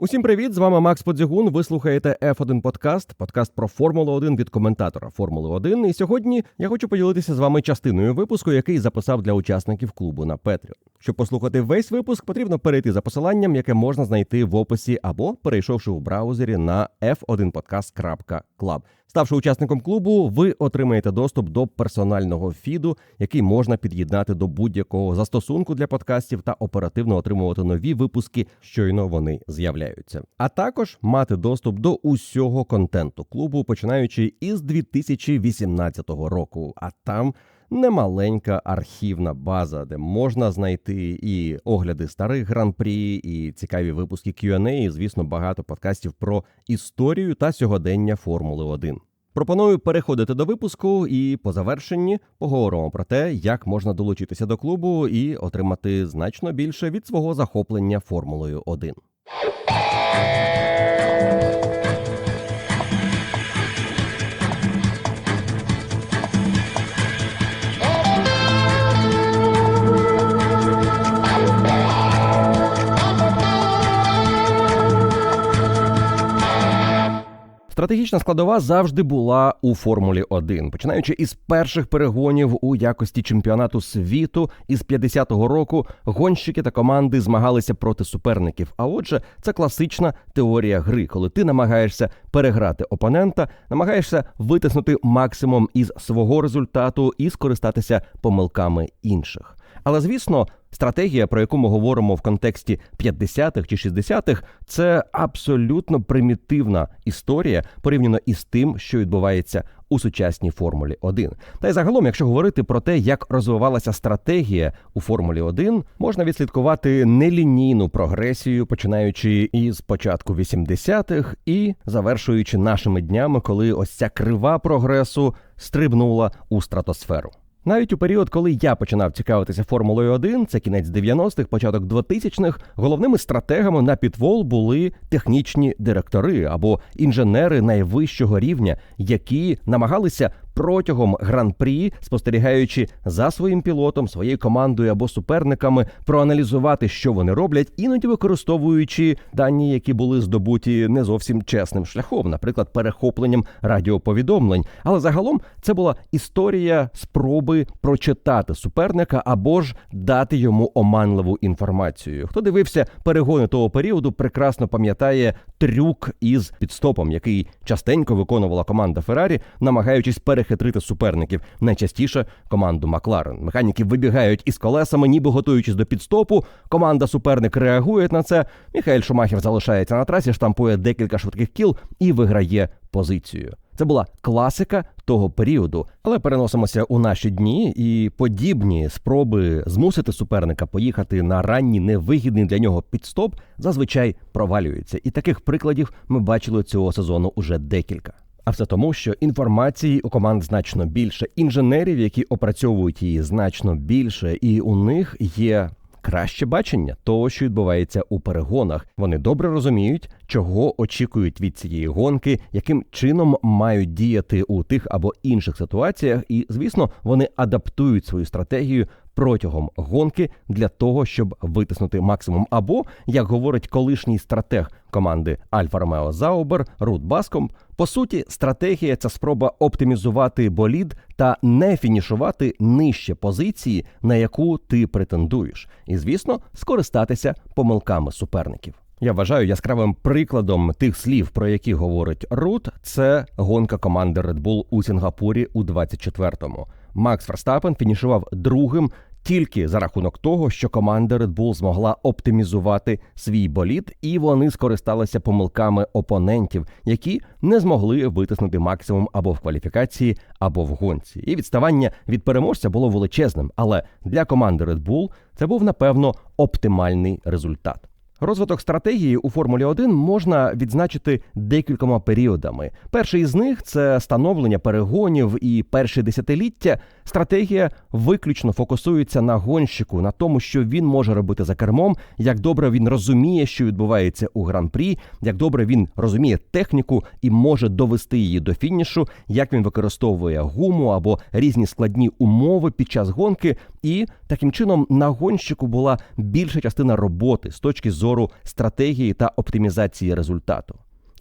Усім привіт! З вами Макс Подзігун. Ви слухаєте F1 Подкаст, подкаст про Формулу 1 від коментатора Формули 1. І сьогодні я хочу поділитися з вами частиною випуску, який записав для учасників клубу на Петрі. Щоб послухати весь випуск, потрібно перейти за посиланням, яке можна знайти в описі або перейшовши у браузері на f1podcast.club. Ставши учасником клубу, ви отримаєте доступ до персонального фіду, який можна під'єднати до будь-якого застосунку для подкастів та оперативно отримувати нові випуски, щойно вони з'являються. А також мати доступ до усього контенту клубу, починаючи із 2018 року. А там немаленька архівна база, де можна знайти і огляди старих гран-прі, і цікаві випуски Q&A, і, звісно, багато подкастів про історію та сьогодення Формули 1. Пропоную переходити до випуску і по завершенні поговоримо про те, як можна долучитися до клубу і отримати значно більше від свого захоплення Формулою 1. Стратегічна складова завжди була у Формулі 1, починаючи із перших перегонів у якості чемпіонату світу із 50-го року гонщики та команди змагалися проти суперників. А отже, це класична теорія гри, коли ти намагаєшся переграти опонента, намагаєшся витиснути максимум із свого результату і скористатися помилками інших. Але звісно, стратегія, про яку ми говоримо в контексті 50-х чи 60-х, це абсолютно примітивна історія порівняно із тим, що відбувається у сучасній Формулі 1. Та й загалом, якщо говорити про те, як розвивалася стратегія у Формулі 1, можна відслідкувати нелінійну прогресію, починаючи із початку 80-х і завершуючи нашими днями, коли ось ця крива прогресу стрибнула у стратосферу. Навіть у період, коли я починав цікавитися Формулою 1, це кінець 90-х, початок 2000-х, головними стратегами на підвол були технічні директори або інженери найвищого рівня, які намагалися протягом гран-прі, спостерігаючи за своїм пілотом, своєю командою або суперниками, проаналізувати, що вони роблять, іноді використовуючи дані, які були здобуті не зовсім чесним шляхом, наприклад, перехопленням радіоповідомлень. Але загалом це була історія спроби прочитати суперника або ж дати йому оманливу інформацію. Хто дивився перегони того періоду, прекрасно пам'ятає трюк із підстопом, який частенько виконувала команда Феррарі, намагаючись перехопити перехитрити суперників. Найчастіше команду Макларен. Механіки вибігають із колесами, ніби готуючись до підстопу. Команда суперник реагує на це. Міхаель Шумахер залишається на трасі, штампує декілька швидких кіл і виграє позицію. Це була класика того періоду, але переносимося у наші дні, і подібні спроби змусити суперника поїхати на ранній невигідний для нього підстоп зазвичай провалюються. І таких прикладів ми бачили цього сезону уже декілька. А все тому, що інформації у команд значно більше, інженерів, які опрацьовують її значно більше, і у них є краще бачення того, що відбувається у перегонах. Вони добре розуміють, чого очікують від цієї гонки, яким чином мають діяти у тих або інших ситуаціях, і звісно, вони адаптують свою стратегію протягом гонки для того, щоб витиснути максимум. Або як говорить колишній стратег команди Альфа Ромео Заубер Рут Баском, по суті, стратегія це спроба оптимізувати болід та не фінішувати нижче позиції, на яку ти претендуєш, і звісно, скористатися помилками суперників. Я вважаю яскравим прикладом тих слів, про які говорить Рут, це гонка команди Red Bull у Сінгапурі у 24-му. Макс Ферстапен фінішував другим тільки за рахунок того, що команда Red Bull змогла оптимізувати свій боліт, і вони скористалися помилками опонентів, які не змогли витиснути максимум або в кваліфікації, або в гонці. І відставання від переможця було величезним. Але для команди Red Bull це був напевно оптимальний результат. Розвиток стратегії у Формулі 1 можна відзначити декількома періодами. Перший із них це становлення перегонів і перші десятиліття. Стратегія виключно фокусується на гонщику, на тому, що він може робити за кермом, як добре він розуміє, що відбувається у гран-прі, як добре він розуміє техніку і може довести її до фінішу, як він використовує гуму або різні складні умови під час гонки. І таким чином на гонщику була більша частина роботи з точки зору зору стратегії та оптимізації результату.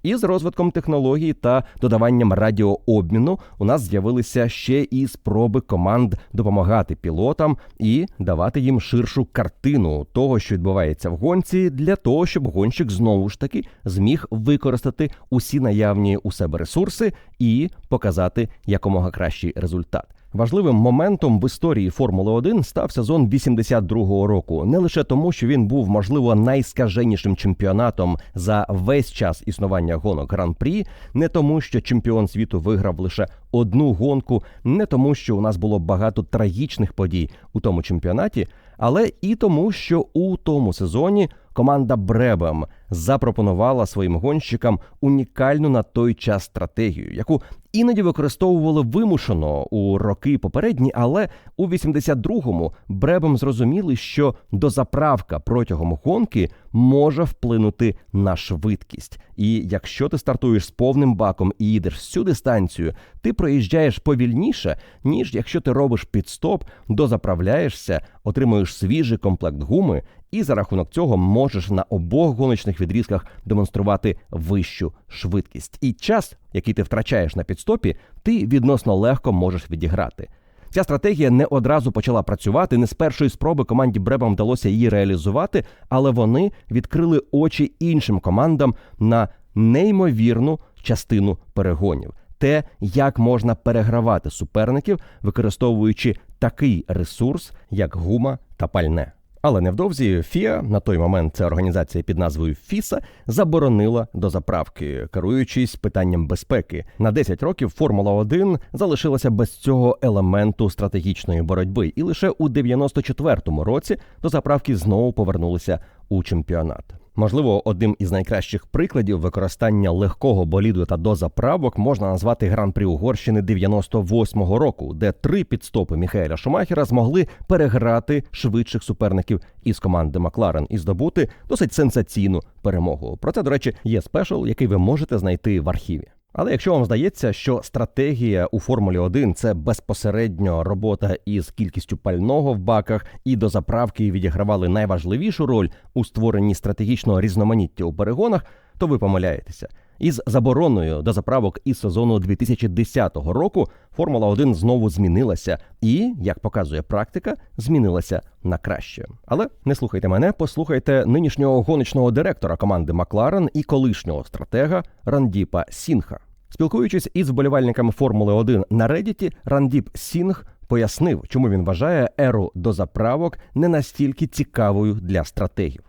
І з розвитком технологій та додаванням радіообміну у нас з'явилися ще і спроби команд допомагати пілотам і давати їм ширшу картину того, що відбувається в гонці, для того, щоб гонщик знову ж таки зміг використати усі наявні у себе ресурси і показати якомога кращий результат. Важливим моментом в історії Формули 1 став сезон 82-го року, не лише тому, що він був можливо найскаженішим чемпіонатом за весь час існування гонок гран-прі, не тому, що чемпіон світу виграв лише одну гонку, не тому, що у нас було багато трагічних подій у тому чемпіонаті, але і тому, що у тому сезоні команда Бребем запропонувала своїм гонщикам унікальну на той час стратегію, яку іноді використовували вимушено у роки попередні, але у 82-му Бребем зрозуміли, що дозаправка протягом гонки може вплинути на швидкість. І якщо ти стартуєш з повним баком і їдеш всю дистанцію, ти проїжджаєш повільніше, ніж якщо ти робиш підстоп, дозаправляєшся, отримуєш свіжий комплект гуми, і за рахунок цього можеш на обох гоночних відрізках демонструвати вищу швидкість. І час, який ти втрачаєш на підстопі, ти відносно легко можеш відіграти. Ця стратегія не одразу почала працювати. Не з першої спроби команді Бребам вдалося її реалізувати, але вони відкрили очі іншим командам на неймовірну частину перегонів. Те, як можна перегравати суперників, використовуючи такий ресурс, як гума та пальне. Але невдовзі ФІА, на той момент це організація під назвою ФІСа, заборонила до заправки, керуючись питанням безпеки. На 10 років Формула 1 залишилася без цього елементу стратегічної боротьби, і лише у 94-му році до заправки знову повернулися у чемпіонат. Можливо, одним із найкращих прикладів використання легкого боліду та дозаправок можна назвати гран-при Угорщини 98-го року, де три підстопи Міхаеля Шумахера змогли переграти швидших суперників із команди Макларен і здобути досить сенсаційну перемогу. Про це, до речі, є спешл, який ви можете знайти в архіві. Але якщо вам здається, що стратегія у Формулі 1 це безпосередньо робота із кількістю пального в баках, і до заправки відігравали найважливішу роль у створенні стратегічного різноманіття у перегонах, то ви помиляєтеся. Із забороною до заправок із сезону 2010 року Формула 1 знову змінилася і, як показує практика, змінилася на краще. Але не слухайте мене, послухайте нинішнього гоночного директора команди Макларен і колишнього стратега Рандіпа Сінха. Спілкуючись із вболівальниками Формули 1 на Редіті, Рандіп Сінг пояснив, чому він вважає еру до заправок не настільки цікавою для стратегів.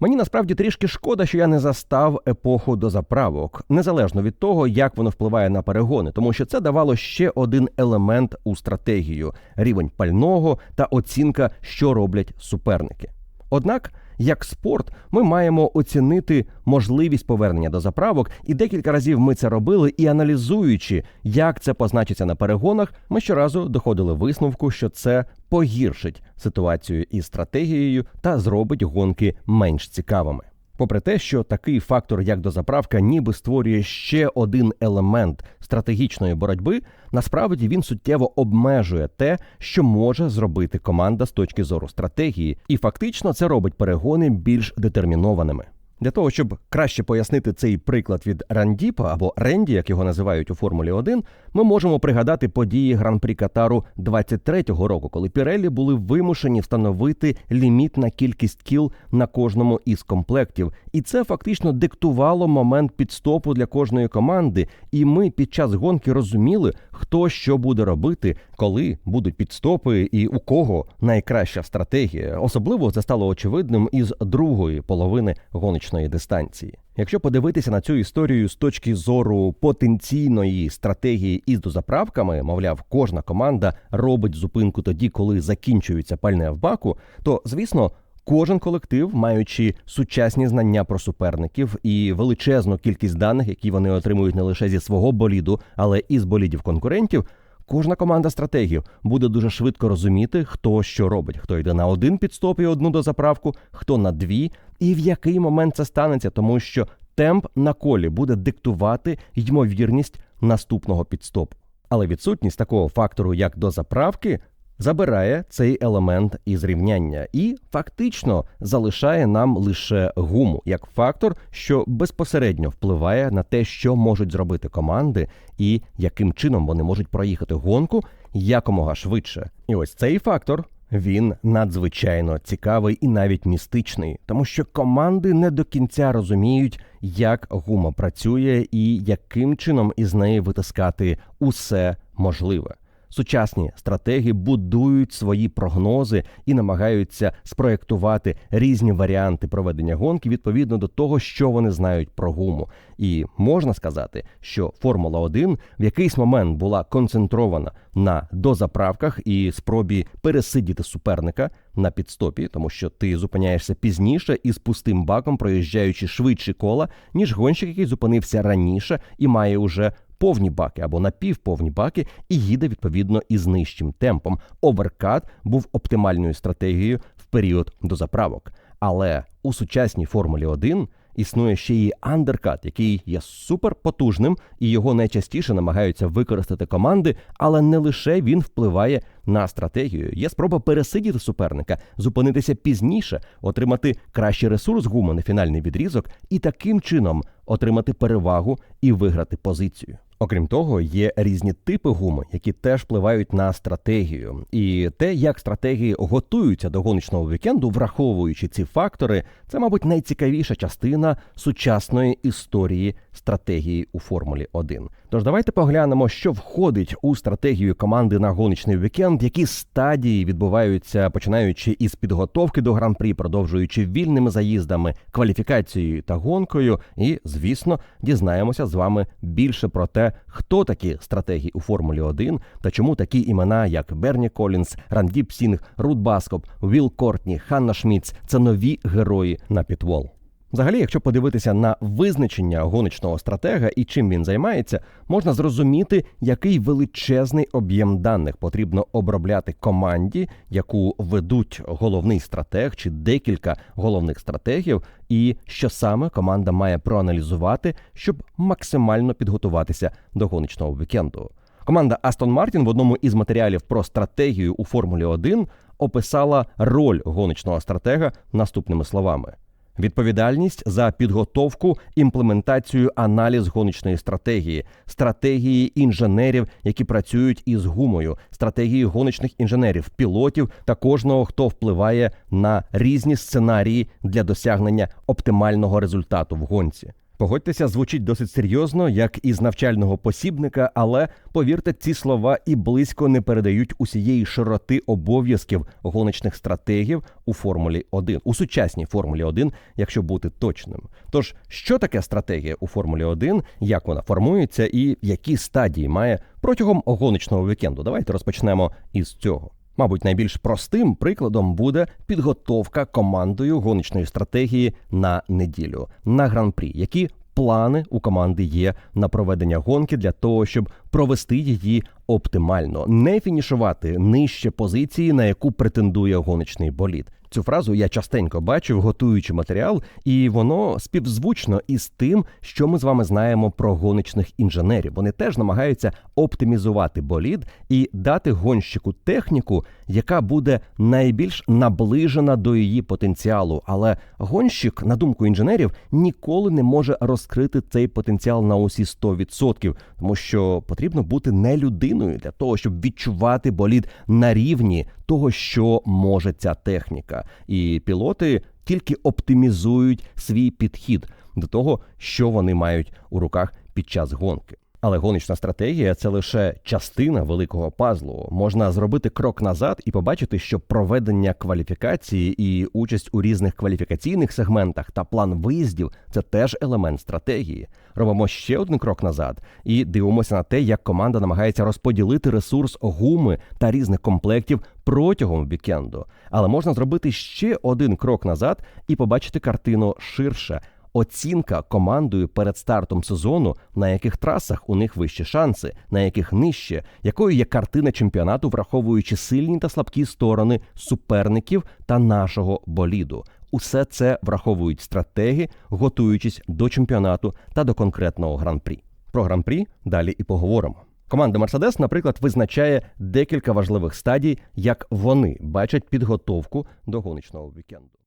Мені насправді трішки шкода, що я не застав епоху до заправок, незалежно від того, як воно впливає на перегони, тому що це давало ще один елемент у стратегію рівень пального та оцінка, що роблять суперники. Однак як спорт, ми маємо оцінити можливість повернення до заправок, і декілька разів ми це робили. І аналізуючи, як це позначиться на перегонах, ми щоразу доходили висновку, що це погіршить ситуацію із стратегією та зробить гонки менш цікавими. Попри те, що такий фактор, як дозаправка, ніби створює ще один елемент стратегічної боротьби, насправді він суттєво обмежує те, що може зробити команда з точки зору стратегії, і фактично це робить перегони більш детермінованими. Для того щоб краще пояснити цей приклад від Рандіпа або Ренді, як його називають у Формулі 1, ми можемо пригадати події гран-прі Катару 23-го року, коли Піреллі були вимушені встановити ліміт на кількість кіл на кожному із комплектів, і це фактично диктувало момент підстопу для кожної команди. І ми під час гонки розуміли, хто що буде робити, коли будуть підстопи, і у кого найкраща стратегія. Особливо це стало очевидним із другої половини гоночної дистанції. Якщо подивитися на цю історію з точки зору потенційної стратегії із дозаправками, мовляв, кожна команда робить зупинку тоді, коли закінчується пальне в баку, то звісно. Кожен колектив, маючи сучасні знання про суперників і величезну кількість даних, які вони отримують не лише зі свого боліду, але і з болідів конкурентів, Кожна команда стратегів буде дуже швидко розуміти, хто що робить, хто йде на один підстоп і одну дозаправку, хто на дві, і в який момент це станеться, тому що темп на колі буде диктувати ймовірність наступного підстопу. Але відсутність такого фактору, як дозаправки, забирає цей елемент із рівняння і фактично залишає нам лише гуму як фактор, що безпосередньо впливає на те, що можуть зробити команди, і яким чином вони можуть проїхати гонку якомога швидше. І ось цей фактор. Він надзвичайно цікавий і навіть містичний, тому що команди не до кінця розуміють, як гума працює і яким чином із неї витискати усе можливе. Сучасні стратеги будують свої прогнози і намагаються спроектувати різні варіанти проведення гонки відповідно до того, що вони знають про гуму. І можна сказати, що Формула 1 в якийсь момент була концентрована на дозаправках і спробі пересидіти суперника на підстопі, тому що ти зупиняєшся пізніше і з пустим баком, проїжджаючи швидші кола, ніж гонщик, який зупинився раніше і має уже повні баки або напівповні баки, і їде відповідно із нижчим темпом. Оверкат був оптимальною стратегією в період дозаправок. Але у сучасній Формулі 1 існує ще і андеркат, який є суперпотужним, і його найчастіше намагаються використати команди, але не лише він впливає на стратегію. Є спроба пересидіти суперника, зупинитися пізніше, отримати кращий ресурс гуми на фінальний відрізок і таким чином отримати перевагу і виграти позицію. Окрім того, є різні типи гуми, які теж впливають на стратегію, і те, як стратегії готуються до гоночного вікенду, враховуючи ці фактори, це, мабуть, найцікавіша частина сучасної історії стратегії у Формулі 1. Тож давайте поглянемо, що входить у стратегію команди на гоночний вікенд, які стадії відбуваються, починаючи із підготовки до гран-прі, продовжуючи вільними заїздами, кваліфікацією та гонкою. І, звісно, дізнаємося з вами більше про те, хто такі стратегії у Формулі 1 та чому такі імена, як Берні Колінс, Рандіп Сінг, Рут Баскоп, Віл Кортні, Ханна Шміц це нові герої на підвол. Взагалі, якщо подивитися на визначення гоночного стратега і чим він займається, можна зрозуміти, який величезний об'єм даних потрібно обробляти команді, яку ведуть головний стратег чи декілька головних стратегів, і що саме команда має проаналізувати, щоб максимально підготуватися до гоночного вікенду. Команда Астон Мартін в одному із матеріалів про стратегію у Формулі 1 описала роль гоночного стратега наступними словами. Відповідальність за підготовку, імплементацію, аналіз гоночної стратегії, стратегії інженерів, які працюють із гумою, стратегії гоночних інженерів, пілотів та кожного, хто впливає на різні сценарії для досягнення оптимального результату в гонці. Погодьтеся, звучить досить серйозно, як із навчального посібника, але повірте, ці слова і близько не передають усієї широти обов'язків гоночних стратегів у Формулі 1, у сучасній Формулі 1, якщо бути точним. Тож, що таке стратегія у Формулі 1, як вона формується і які стадії має протягом гоночного вікенду? Давайте розпочнемо із цього. Мабуть, найбільш простим прикладом буде підготовка командою гоночної стратегії на неділю на гран-прі, які плани у команди є на проведення гонки для того, щоб провести її оптимально, не фінішувати нижче позиції, на яку претендує гоночний болід. Цю фразу я частенько бачив, готуючи матеріал, і воно співзвучно із тим, що ми з вами знаємо про гоночних інженерів. Вони теж намагаються оптимізувати болід і дати гонщику техніку, яка буде найбільш наближена до її потенціалу. Але гонщик, на думку інженерів, ніколи не може розкрити цей потенціал на усі 100%, тому що потрібно бути не людиною для того, щоб відчувати болід на рівні того, що може ця техніка, і пілоти тільки оптимізують свій підхід до того, що вони мають у руках під час гонки. Але гоночна стратегія це лише частина великого пазлу. Можна зробити крок назад і побачити, що проведення кваліфікації і участь у різних кваліфікаційних сегментах та план виїздів це теж елемент стратегії. Робимо ще один крок назад і дивимося на те, як команда намагається розподілити ресурс гуми та різних комплектів протягом вікенду. Але можна зробити ще один крок назад і побачити картину ширше оцінка командою перед стартом сезону, на яких трасах у них вищі шанси, на яких нижче, якою є картина чемпіонату, враховуючи сильні та слабкі сторони суперників та нашого боліду. Усе це враховують стратеги, готуючись до чемпіонату та до конкретного гран-прі. Про гран-прі далі і поговоримо. Команда Мерседес, наприклад, визначає декілька важливих стадій, як вони бачать підготовку до гоночного вікенду.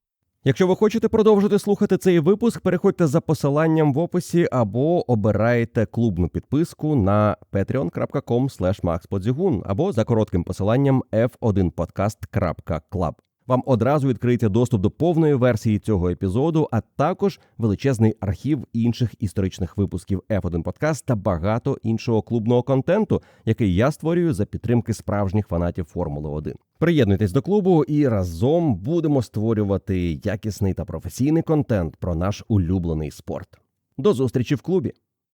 Якщо ви хочете продовжити слухати цей випуск, переходьте за посиланням в описі або обирайте клубну підписку на patreon.com maxpodzigun або за коротким посиланням f1podcast.club. Вам одразу відкриється доступ до повної версії цього епізоду, а також величезний архів інших історичних випусків F1 Podcast та багато іншого клубного контенту, який я створюю за підтримки справжніх фанатів Формули 1. Приєднуйтесь до клубу і разом будемо створювати якісний та професійний контент про наш улюблений спорт. До зустрічі в клубі!